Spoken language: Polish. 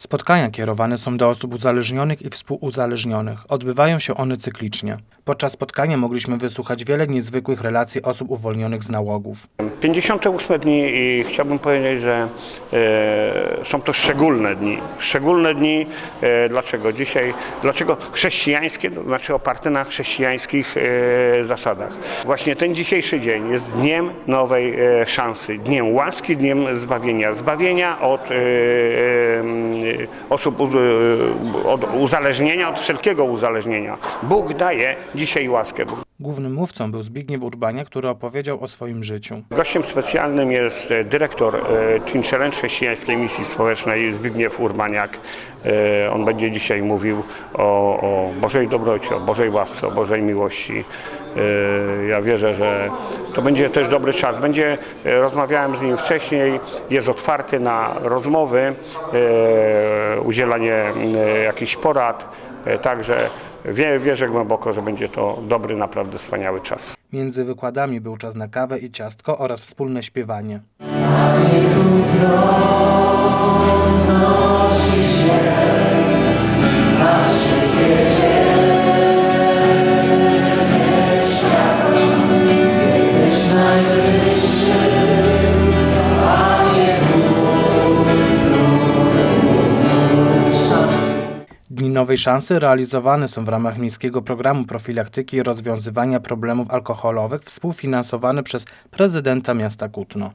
Spotkania kierowane są do osób uzależnionych i współuzależnionych. Odbywają się one cyklicznie. Podczas spotkania mogliśmy wysłuchać wiele niezwykłych relacji osób uwolnionych z nałogów. 58 dni i chciałbym powiedzieć, że e, są to szczególne dni. Szczególne dni, e, dlaczego dzisiaj, dlaczego chrześcijańskie, znaczy oparte na chrześcijańskich e, zasadach. Właśnie ten dzisiejszy dzień jest dniem nowej e, szansy, dniem łaski, dniem zbawienia. Zbawienia od e, e, osób, u- e, od uzależnienia, od wszelkiego uzależnienia. Bóg daje dzisiaj łaskę. Głównym mówcą był Zbigniew Urbania, który opowiedział o swoim życiu. Gościem specjalnym jest e, dyrektor e, Twin Challenge Chrześcijańskiej Misji Społecznej Zbigniew Urbaniak. E, On będzie dzisiaj mówił o, o Bożej dobroci, o Bożej łasce, o Bożej miłości. Ja wierzę, że to będzie też dobry czas. Będzie, rozmawiałem z nim wcześniej, jest otwarty na rozmowy, udzielanie jakichś porad, także wie- wierzę głęboko, że będzie to dobry, naprawdę wspaniały czas. Między wykładami był czas na kawę i ciastko oraz wspólne śpiewanie. Dni Nowej Szansy realizowane są w ramach miejskiego programu profilaktyki i rozwiązywania problemów alkoholowych współfinansowany przez prezydenta miasta Kutno.